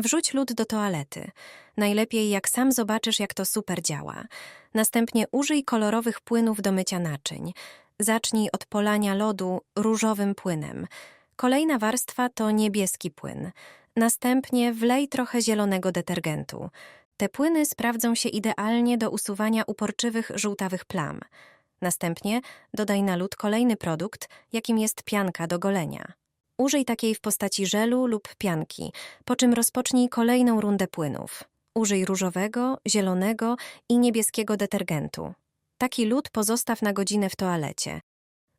Wrzuć lód do toalety. Najlepiej jak sam zobaczysz, jak to super działa. Następnie użyj kolorowych płynów do mycia naczyń. Zacznij od polania lodu różowym płynem. Kolejna warstwa to niebieski płyn. Następnie wlej trochę zielonego detergentu. Te płyny sprawdzą się idealnie do usuwania uporczywych żółtawych plam. Następnie dodaj na lód kolejny produkt, jakim jest pianka do golenia. Użyj takiej w postaci żelu lub pianki, po czym rozpocznij kolejną rundę płynów. Użyj różowego, zielonego i niebieskiego detergentu. Taki lód pozostaw na godzinę w toalecie.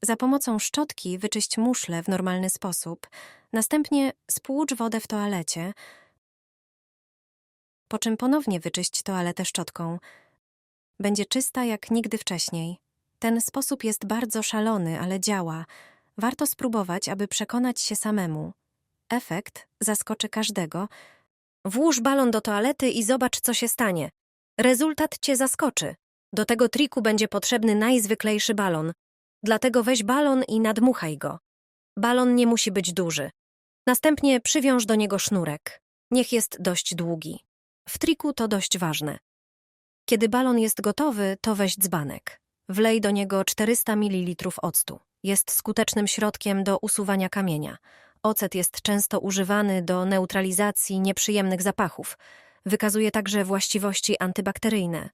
Za pomocą szczotki wyczyść muszle w normalny sposób. Następnie spłucz wodę w toalecie, po czym ponownie wyczyść toaletę szczotką. Będzie czysta jak nigdy wcześniej. Ten sposób jest bardzo szalony, ale działa. Warto spróbować, aby przekonać się samemu. Efekt zaskoczy każdego. Włóż balon do toalety i zobacz, co się stanie. Rezultat cię zaskoczy. Do tego triku będzie potrzebny najzwyklejszy balon. Dlatego weź balon i nadmuchaj go. Balon nie musi być duży. Następnie przywiąż do niego sznurek. Niech jest dość długi. W triku to dość ważne. Kiedy balon jest gotowy, to weź dzbanek. Wlej do niego 400 ml octu. Jest skutecznym środkiem do usuwania kamienia. Ocet jest często używany do neutralizacji nieprzyjemnych zapachów. Wykazuje także właściwości antybakteryjne.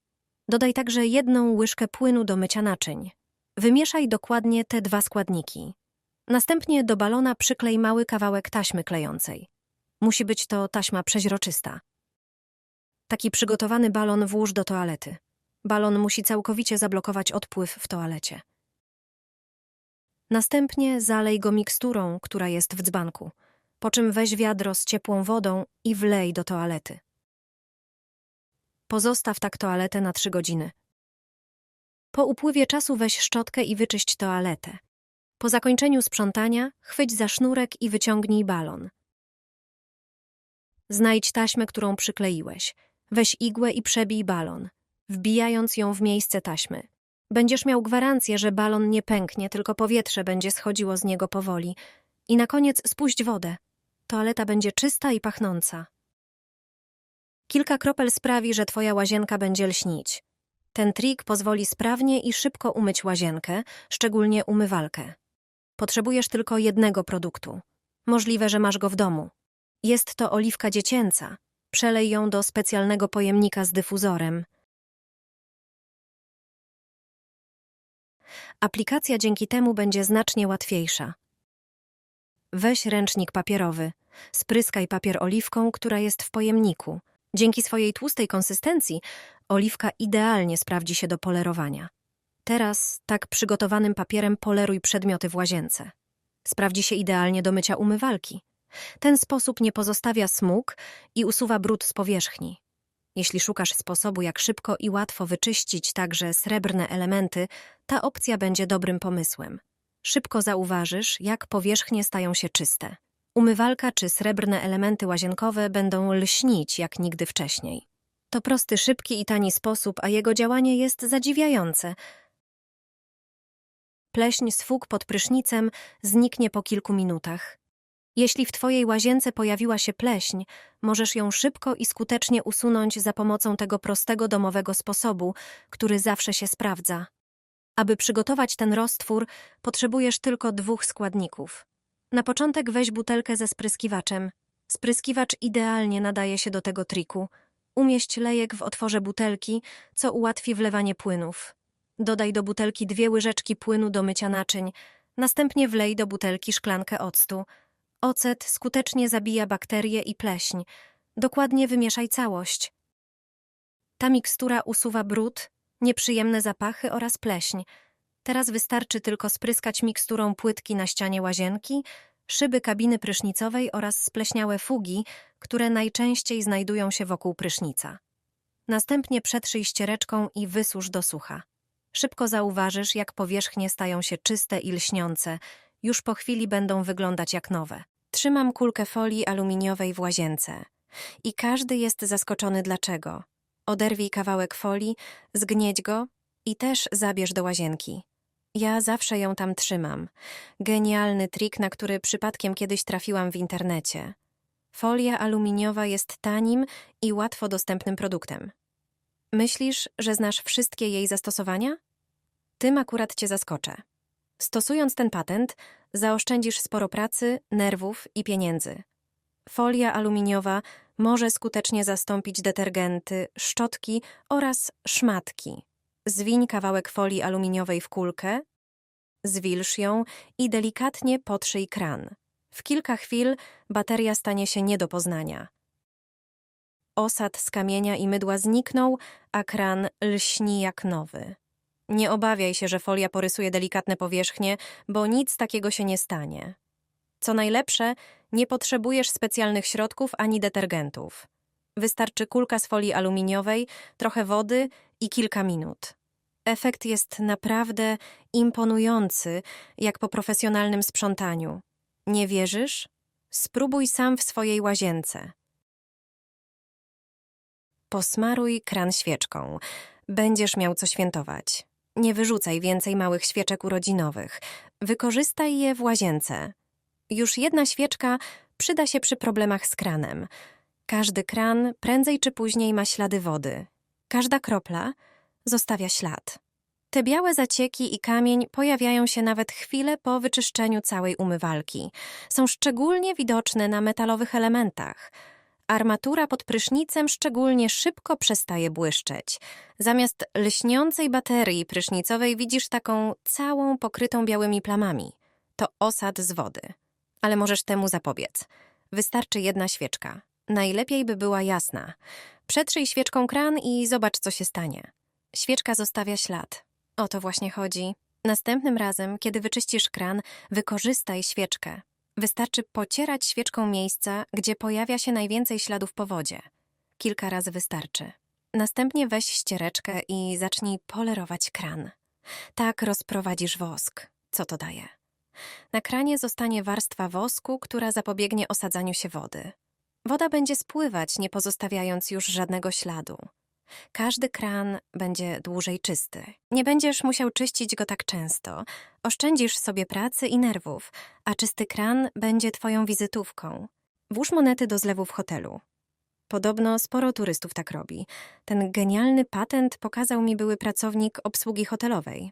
Dodaj także jedną łyżkę płynu do mycia naczyń. Wymieszaj dokładnie te dwa składniki. Następnie do balona przyklej mały kawałek taśmy klejącej. Musi być to taśma przeźroczysta. Taki przygotowany balon włóż do toalety. Balon musi całkowicie zablokować odpływ w toalecie. Następnie zalej go miksturą, która jest w dzbanku, po czym weź wiadro z ciepłą wodą i wlej do toalety. Pozostaw tak toaletę na trzy godziny. Po upływie czasu weź szczotkę i wyczyść toaletę. Po zakończeniu sprzątania chwyć za sznurek i wyciągnij balon. Znajdź taśmę, którą przykleiłeś. Weź igłę i przebij balon, wbijając ją w miejsce taśmy. Będziesz miał gwarancję, że balon nie pęknie, tylko powietrze będzie schodziło z niego powoli. I na koniec spuść wodę. Toaleta będzie czysta i pachnąca. Kilka kropel sprawi, że twoja łazienka będzie lśnić. Ten trik pozwoli sprawnie i szybko umyć łazienkę, szczególnie umywalkę. Potrzebujesz tylko jednego produktu. Możliwe, że masz go w domu. Jest to oliwka dziecięca. Przelej ją do specjalnego pojemnika z dyfuzorem. Aplikacja dzięki temu będzie znacznie łatwiejsza. Weź ręcznik papierowy, spryskaj papier oliwką, która jest w pojemniku. Dzięki swojej tłustej konsystencji oliwka idealnie sprawdzi się do polerowania. Teraz tak przygotowanym papierem poleruj przedmioty w łazience. Sprawdzi się idealnie do mycia umywalki. Ten sposób nie pozostawia smug i usuwa brud z powierzchni. Jeśli szukasz sposobu, jak szybko i łatwo wyczyścić także srebrne elementy, ta opcja będzie dobrym pomysłem. Szybko zauważysz, jak powierzchnie stają się czyste. Umywalka czy srebrne elementy łazienkowe będą lśnić jak nigdy wcześniej. To prosty, szybki i tani sposób, a jego działanie jest zadziwiające. Pleśń z fug pod prysznicem zniknie po kilku minutach. Jeśli w Twojej łazience pojawiła się pleśń, możesz ją szybko i skutecznie usunąć za pomocą tego prostego domowego sposobu, który zawsze się sprawdza. Aby przygotować ten roztwór, potrzebujesz tylko dwóch składników. Na początek weź butelkę ze spryskiwaczem. Spryskiwacz idealnie nadaje się do tego triku. Umieść lejek w otworze butelki, co ułatwi wlewanie płynów. Dodaj do butelki dwie łyżeczki płynu do mycia naczyń, następnie wlej do butelki szklankę octu. Ocet skutecznie zabija bakterie i pleśń. Dokładnie wymieszaj całość. Ta mikstura usuwa brud, nieprzyjemne zapachy oraz pleśń. Teraz wystarczy tylko spryskać miksturą płytki na ścianie łazienki, szyby kabiny prysznicowej oraz spleśniałe fugi, które najczęściej znajdują się wokół prysznica. Następnie przetrzyj ściereczką i wysusz do sucha. Szybko zauważysz, jak powierzchnie stają się czyste i lśniące, już po chwili będą wyglądać jak nowe. Trzymam kulkę folii aluminiowej w łazience. I każdy jest zaskoczony dlaczego. Oderwij kawałek folii, zgnieć go i też zabierz do łazienki. Ja zawsze ją tam trzymam. Genialny trik, na który przypadkiem kiedyś trafiłam w internecie. Folia aluminiowa jest tanim i łatwo dostępnym produktem. Myślisz, że znasz wszystkie jej zastosowania? Tym akurat cię zaskoczę. Stosując ten patent, zaoszczędzisz sporo pracy, nerwów i pieniędzy. Folia aluminiowa może skutecznie zastąpić detergenty, szczotki oraz szmatki. Zwiń kawałek folii aluminiowej w kulkę, zwilż ją i delikatnie potrzyj kran. W kilka chwil bateria stanie się nie do poznania. Osad z kamienia i mydła zniknął, a kran lśni jak nowy. Nie obawiaj się, że folia porysuje delikatne powierzchnie, bo nic takiego się nie stanie. Co najlepsze, nie potrzebujesz specjalnych środków ani detergentów. Wystarczy kulka z folii aluminiowej, trochę wody i kilka minut. Efekt jest naprawdę imponujący, jak po profesjonalnym sprzątaniu. Nie wierzysz? Spróbuj sam w swojej łazience. Posmaruj kran świeczką. Będziesz miał co świętować. Nie wyrzucaj więcej małych świeczek urodzinowych. Wykorzystaj je w łazience. Już jedna świeczka przyda się przy problemach z kranem. Każdy kran prędzej czy później ma ślady wody. Każda kropla zostawia ślad. Te białe zacieki i kamień pojawiają się nawet chwilę po wyczyszczeniu całej umywalki. Są szczególnie widoczne na metalowych elementach. Armatura pod prysznicem szczególnie szybko przestaje błyszczeć. Zamiast lśniącej baterii prysznicowej widzisz taką całą pokrytą białymi plamami. To osad z wody. Ale możesz temu zapobiec. Wystarczy jedna świeczka. Najlepiej by była jasna. Przetrzyj świeczką kran i zobacz, co się stanie. Świeczka zostawia ślad. O to właśnie chodzi. Następnym razem, kiedy wyczyścisz kran, wykorzystaj świeczkę. Wystarczy pocierać świeczką miejsca, gdzie pojawia się najwięcej śladów po wodzie. Kilka razy wystarczy. Następnie weź ściereczkę i zacznij polerować kran. Tak rozprowadzisz wosk. Co to daje? Na kranie zostanie warstwa wosku, która zapobiegnie osadzaniu się wody. Woda będzie spływać, nie pozostawiając już żadnego śladu. Każdy kran będzie dłużej czysty. Nie będziesz musiał czyścić go tak często. Oszczędzisz sobie pracy i nerwów, a czysty kran będzie twoją wizytówką. Włóż monety do zlewu w hotelu. Podobno sporo turystów tak robi. Ten genialny patent pokazał mi były pracownik obsługi hotelowej.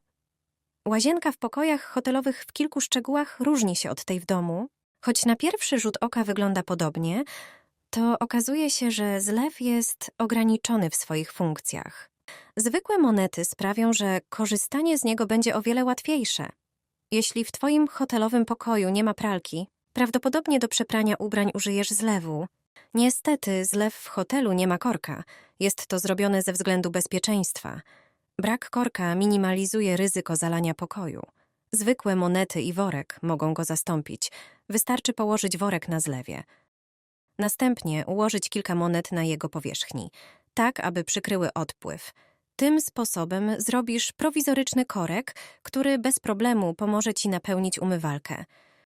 Łazienka w pokojach hotelowych w kilku szczegółach różni się od tej w domu. Choć na pierwszy rzut oka wygląda podobnie, to okazuje się, że zlew jest ograniczony w swoich funkcjach. Zwykłe monety sprawią, że korzystanie z niego będzie o wiele łatwiejsze. Jeśli w Twoim hotelowym pokoju nie ma pralki, prawdopodobnie do przeprania ubrań użyjesz zlewu. Niestety, zlew w hotelu nie ma korka. Jest to zrobione ze względu bezpieczeństwa. Brak korka minimalizuje ryzyko zalania pokoju. Zwykłe monety i worek mogą go zastąpić. Wystarczy położyć worek na zlewie. Następnie ułożyć kilka monet na jego powierzchni, tak aby przykryły odpływ. Tym sposobem zrobisz prowizoryczny korek, który bez problemu pomoże ci napełnić umywalkę.